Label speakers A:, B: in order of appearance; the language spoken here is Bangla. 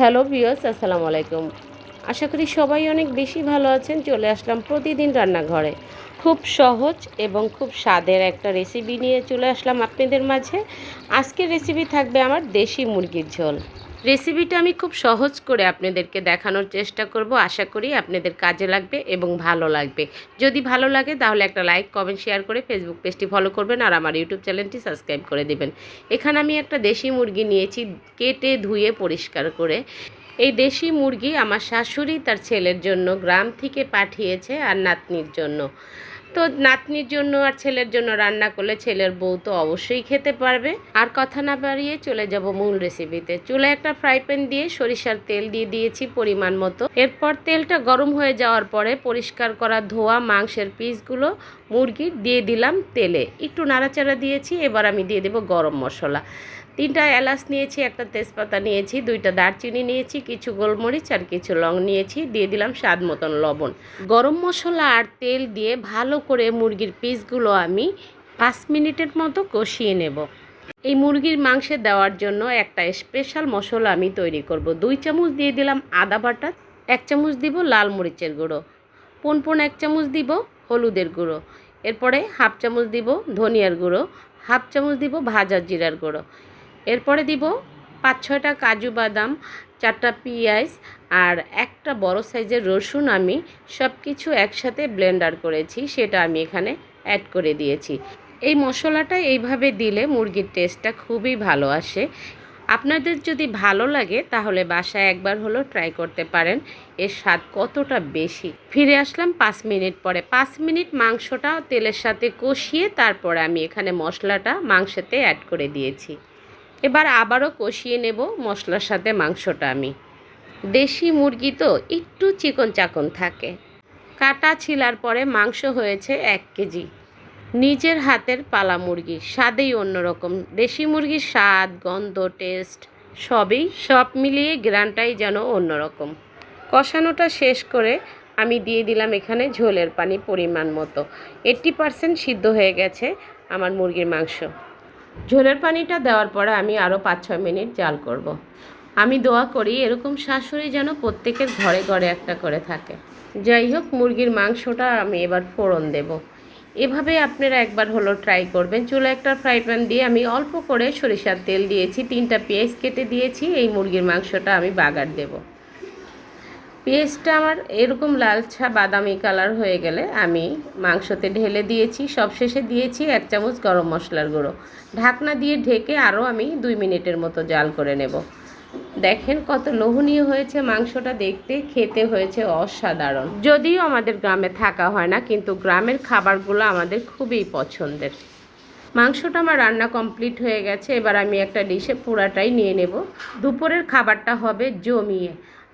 A: হ্যালো বিয়স আসসালামু আলাইকুম। আশা করি সবাই অনেক বেশি ভালো আছেন, চলে আসলাম প্রতিদিন রান্নাঘরে। খুব সহজ এবং খুব স্বাদের একটা রেসিপি নিয়ে চলে আসলাম আপনাদের মাঝে। আজকের রেসিপি থাকবে আমার দেশি মুরগির ঝোল। রেসিপিটা আমি খুব সহজ করে আপনাদেরকে দেখানোর চেষ্টা করব। আশা করি আপনাদের কাজে লাগবে এবং ভালো লাগবে। যদি ভালো লাগে তাহলে একটা লাইক কমেন্ট শেয়ার করে ফেসবুক পেজটি ফলো করবেন আর আমার ইউটিউব চ্যানেলটি সাবস্ক্রাইব করে দেবেন। এখানে আমি একটা দেশি মুরগি নিয়েছি কেটে ধুয়ে পরিষ্কার করে। এই দেশি মুরগি আমার শাশুড়ি তার ছেলের জন্য গ্রাম থেকে পাঠিয়েছে আর নাতনির জন্য। তো নাতনির জন্য আর ছেলের জন্য রান্না করলে ছেলের বউ তো অবশ্যই খেতে পারবে। আর কথা না বাড়িয়ে চলে যাব মূল রেসিপিতে চুলে একটা ফ্রাই প্যান দিয়ে সরিষার তেল দিয়ে দিয়েছি পরিমাণ মতো। এরপর তেলটা গরম হয়ে যাওয়ার পরে পরিষ্কার করা ধোয়া মাংসের পিসগুলো মুরগির দিয়ে দিলাম তেলে। একটু নাড়াচাড়া দিয়েছি, এবার আমি দিয়ে দেবো গরম মশলা। তিনটা এলাচ নিয়েছি, একটা তেজপাতা নিয়েছি, দুইটা দারচিনি নিয়েছি, কিছু গোলমরিচ আর কিছু লং নিয়েছি। দিয়ে দিলাম স্বাদ মতন লবণ। গরম মশলা আর তেল দিয়ে ভালো করে মুরগির পিসগুলো আমি পাঁচ মিনিটের মতো কষিয়ে নেব। এই মুরগির মাংসে দেওয়ার জন্য একটা স্পেশাল মশলা আমি তৈরি করব। দুই চামচ দিয়ে দিলাম আদা বাটা, এক চামচ দিব লাল মরিচের গুঁড়ো পন পন এক চামচ দিব হলুদের গুঁড়ো, এরপরে হাফ চামচ দিব ধনিয়ার গুঁড়ো, হাফ চামচ দিব ভাজা জিরার গুঁড়ো, এরপরে দিব পাঁচ ছয়টা কাজু বাদাম, চারটা পেঁয়াজ আর একটা বড় সাইজের রসুন আমি সব কিছু একসাথে ব্লেন্ডার করেছি, সেটা আমি এখানে অ্যাড করে দিয়েছি। এই মশলাটা এইভাবে দিলে মুরগির টেস্টটা খুবই ভালো আসে। আপনাদের যদি ভালো লাগে তাহলে বাসায় একবার হলো ট্রাই করতে পারেন, এর স্বাদ কতটা বেশি। ফিরে আসলাম পাঁচ মিনিট পরে। পাঁচ মিনিট মাংসটা তেলের সাথে কষিয়ে তারপরে আমি এখানে মশলাটা মাংসতে অ্যাড করে দিয়েছি। এবার আবারও কষিয়ে নেব মশলার সাথে মাংসটা আমি। দেশি মুরগি তো একটু চিকন চাকন থাকে। কাটা ছিলার পরে মাংস হয়েছে এক কেজি। নিজের হাতের পালা মুরগি, স্বাদেই অন্যরকম। দেশি মুরগির স্বাদ, গন্ধ, টেস্ট সবই সব মিলিয়ে গ্রানটাই যেন অন্যরকম। কষানোটা শেষ করে আমি দিয়ে দিলাম এখানে ঝোলের পানি পরিমাণ মতো। এইট্টি পারসেন্ট সিদ্ধ হয়ে গেছে আমার মুরগির মাংস। ঝোলের পানিটা দেওয়ার পরে আমি আরও পাঁচ ছয় মিনিট জাল করব। আমি দোয়া করি এরকম শাশুড়ি যেন প্রত্যেকের ঘরে ঘরে একটা করে থাকে। যাই হোক, মুরগির মাংসটা আমি এবার ফোড়ন দেব। এভাবে আপনারা একবার হলো ট্রাই করবেন। চুলো একটা ফ্রাই প্যান দিয়ে আমি অল্প করে সরিষার তেল দিয়েছি, তিনটা পেঁয়াজ কেটে দিয়েছি, এই মুরগির মাংসটা আমি বাগার দেব। পেঁয়াজটা আমার এরকম লালচা বাদামি কালার হয়ে গেলে আমি মাংসতে ঢেলে দিয়েছি। সবশেষে দিয়েছি এক চামচ গরম মশলার গুঁড়ো। ঢাকনা দিয়ে ঢেকে আরও আমি দুই মিনিটের মতো জাল করে নেব। দেখেন কত লোভনীয় হয়েছে মাংসটা দেখতে, খেতে হয়েছে অসাধারণ। যদিও আমাদের গ্রামে থাকা হয় না, কিন্তু গ্রামের খাবারগুলো আমাদের খুবই পছন্দের। মাংসটা আমার রান্না কমপ্লিট হয়ে গেছে, এবার আমি একটা ডিশে পুরাটাই নিয়ে নেব। দুপুরের খাবারটা হবে জমিয়ে।